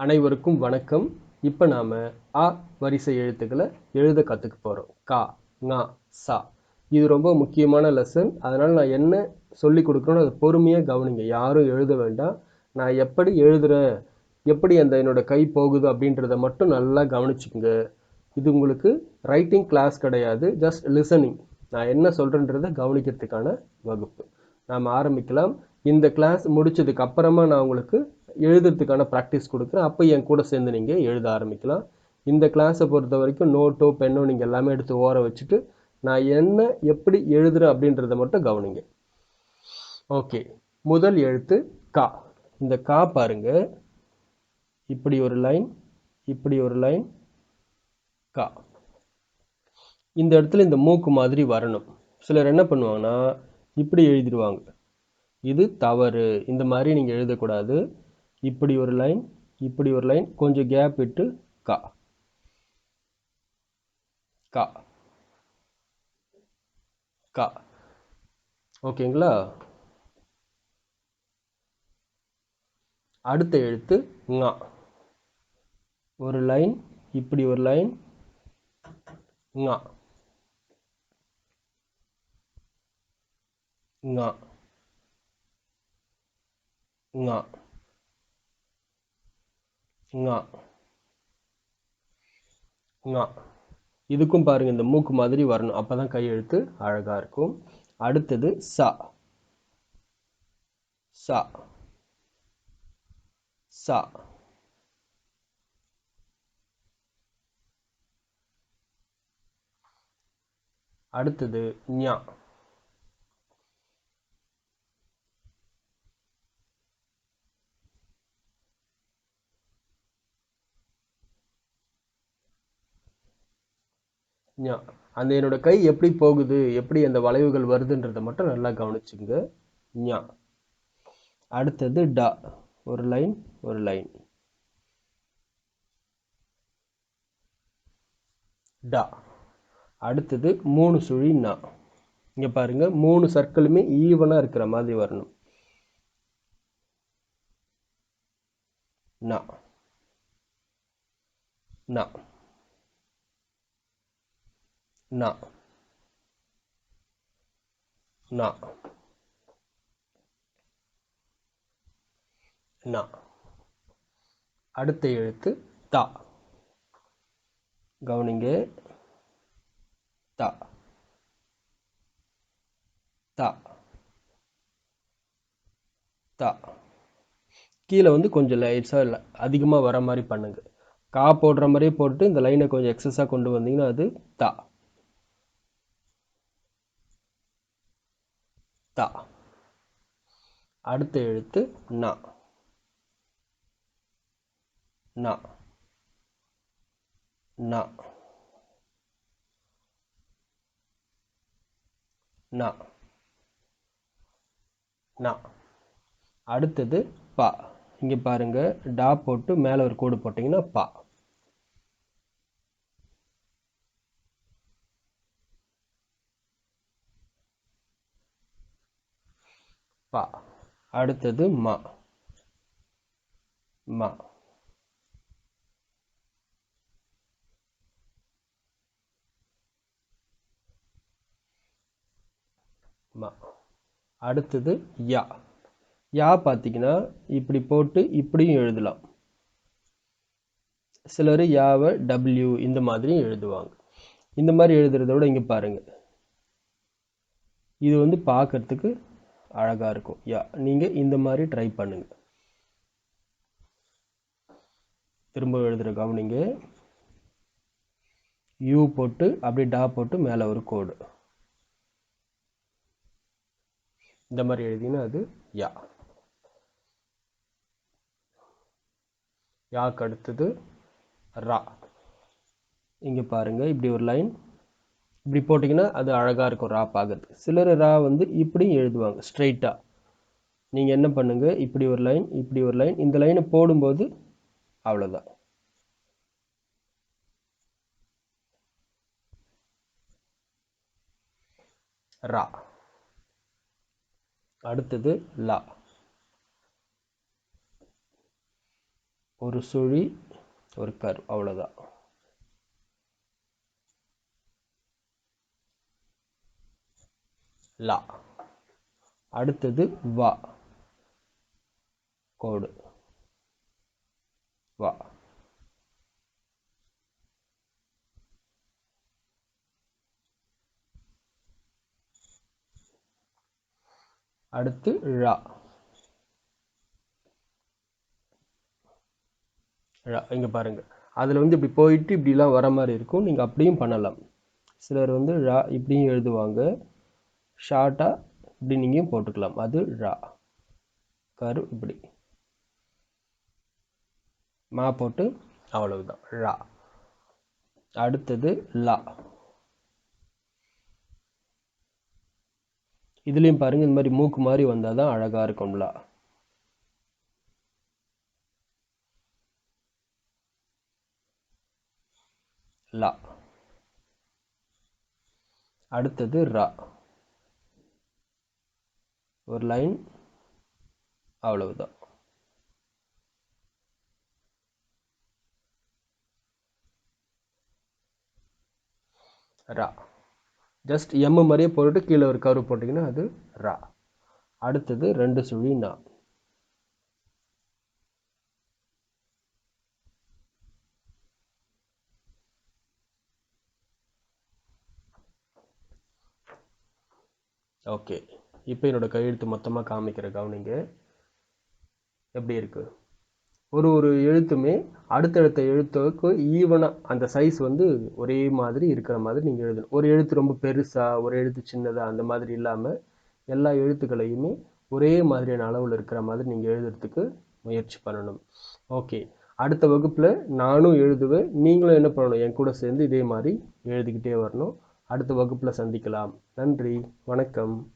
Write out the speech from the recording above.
அனைவருக்கும் வணக்கம். இப்போ நாம் அ வரிசை எழுத்துக்களை எழுத கற்றுக்க போகிறோம் கா ஙா சா. இது ரொம்ப முக்கியமான லெசன் அதனால் நான் என்ன சொல்லி கொடுக்குறோன்னு அதை பொறுமையாக கவனிங்க. யாரும் எழுத வேண்டாம். நான் எப்படி எழுதுகிறேன் எப்படி அந்த என்னோட கை போகுது அப்படின்றத மட்டும் நல்லா கவனிச்சுக்கோங்க. இது உங்களுக்கு ரைட்டிங் கிளாஸ் கிடையாது. ஜஸ்ட் லிசனிங் நான் என்ன சொல்கிறேன்றதை கவனிக்கிறதுக்கான வகுப்பு. நாம் ஆரம்பிக்கலாம். இந்த கிளாஸ் முடித்ததுக்கு அப்புறமா நான் உங்களுக்கு எழுதுறதுக்கான ப்ராக்டிஸ் கொடுக்குறேன். அப்போ என் கூட சேர்ந்து நீங்கள் எழுத ஆரம்பிக்கலாம். இந்த கிளாஸை பொறுத்த வரைக்கும் நோட்டோ பென்னோ நீங்கள் எல்லாமே எடுத்து ஓர வச்சுட்டு நான் என்ன எப்படி எழுதுறேன் அப்படின்றத மட்டும் கவனிங்க. ஓகே முதல் எழுத்து கா. இந்த கா பாருங்க. இப்படி ஒரு லைன் இப்படி ஒரு லைன் கா. இந்த இடத்துல இந்த மூக்கு மாதிரி வரணும். சிலர் என்ன பண்ணுவாங்கன்னா இப்படி எழுதிடுவாங்க. இது தவறு. இந்த மாதிரி நீங்கள் எழுதக்கூடாது. இப்படி ஒரு லைன் இப்படி ஒரு லைன் கொஞ்சம் கேப் விட்டு கா. கா. கா. ஓகேங்களா அடுத்த எழுத்து ஙா. ஒரு லைன் இப்படி ஒரு லைன் ஙா. ஙா. ஙா. ங இதுக்கும் பாருங்க இந்த மூக்கு மாதிரி வரணும். அப்பதான் கையெழுத்து அழகா இருக்கும். அடுத்தது ச. ச. ச. அடுத்தது ஞா. அந்த என்னோட கை எப்படி போகுது எப்படி அந்த வளைவுகள் வருதுன்றதை மட்டும் நல்லா கவனிச்சுங்க. ஞா. அடுத்தது டா. ஒரு லைன் ஒரு லைன். டா. அடுத்தது மூணு சுழி நா. இங்கே பாருங்க மூணு சர்க்கிளுமே ஈவனாக இருக்கிற மாதிரி வரணும். நா. நா. நா நா நா அடுத்த எழுத்து தா. கவனிங்க. தா. தா. தா. கீழே வந்து கொஞ்சம் லைட்ஸாக அதிகமாக வர மாதிரி பண்ணுங்க. கா போடுற மாதிரியே போட்டு இந்த லைனை கொஞ்சம் எக்ஸஸாக கொண்டு வந்தீங்கன்னா அது தா. தா. அடுத்த எழுத்து நா. நா. நா. நா. நா. அடுத்தது பா. இங்கே பாருங்க டா போட்டு மேலே ஒரு கோடு போட்டிங்கன்னா பா. பா. அடுத்தது ம. ம. அடுத்தது யா. யா பார்த்தீங்கன்னா இப்படி போட்டு இப்படியும் எழுதலாம். சிலர் யாவை டபிள்யூ இந்த மாதிரியும் எழுதுவாங்க. இந்த மாதிரி எழுதுறத விட இங்கே பாருங்க. இது வந்து பார்க்கறதுக்கு அழகாக இருக்கும். யா நீங்கள் இந்த மாதிரி ட்ரை பண்ணுங்க. திரும்ப எழுதுகிற கவனிங்க. யூ போட்டு அப்படியே டா போட்டு மேலே ஒரு கோடு இந்த மாதிரி எழுதினா அது யா. யாக்கு அடுத்தது ரா. இங்கே பாருங்கள் இப்படி ஒரு லைன் இப்படி போட்டிங்கன்னா அது அழகா இருக்கும் ரா பார்க்கறது சிலர் ரா வந்து இப்படியும் எழுதுவாங்க ஸ்ட்ரைட்டா நீங்க என்ன பண்ணுங்க இப்படி ஒரு லைன் இப்படி ஒரு லைன் இந்த லைனை போடும்போது அவ்வளவுதான். ரா அடுத்தது லா ஒரு சுழி ஒரு கரு அவ்வளோதான் லா. அடுத்தது வா. கோடு. வா. அடுத்து ழா. ழா. இங்கே பாருங்கள் அதில் வந்து இப்படி போயிட்டு இப்படிலாம் வர மாதிரி இருக்கும். நீங்கள் அப்படியும் பண்ணலாம். சிலர் வந்து ழா இப்படியும் எழுதுவாங்க. ஷார்ட்டாக இப்படி நீங்கள் போட்டுக்கலாம். அது ரா கரு இப்படி. மா போட்டு அவ்வளவுதான். ரா அடுத்தது லா இதுலேயும் பாருங்க இந்த மாதிரி மூக்கு மாதிரி வந்தால் தான் அழகாக இருக்கும் லா லா அடுத்தது ரா ஒரு லைன் அவ்வளவுதான். ரா. ஜஸ்ட் எம் மாதிரியே போட்டுட்டு கீழே ஒரு கரு போட்டிங்கன்னா அது ரா. அடுத்தது ரெண்டு சுழி நா. ஓகே இப்போ என்னோடய கையெழுத்து மொத்தமாக காமிக்கிற கவனிங்க. எப்படி இருக்குது ஒரு ஒரு எழுத்துமே அடுத்தடுத்த எழுத்துக்கு ஈவனாக அந்த சைஸ் வந்து ஒரே மாதிரி இருக்கிற மாதிரி நீங்கள் எழுதணும். ஒரு எழுத்து ரொம்ப பெருசாக ஒரு எழுத்து சின்னதாக அந்த மாதிரி இல்லாமல் எல்லா எழுத்துக்களையுமே ஒரே மாதிரியான அளவில் இருக்கிற மாதிரி நீங்கள் எழுதுறதுக்கு முயற்சி பண்ணணும். ஓகே அடுத்த வகுப்பில் நானும் எழுதுவேன் நீங்களும் என்ன பண்ணணும்? என் கூட சேர்ந்து இதே மாதிரி எழுதிக்கிட்டே வரணும். அடுத்த வகுப்பில் சந்திக்கலாம். நன்றி. வணக்கம்.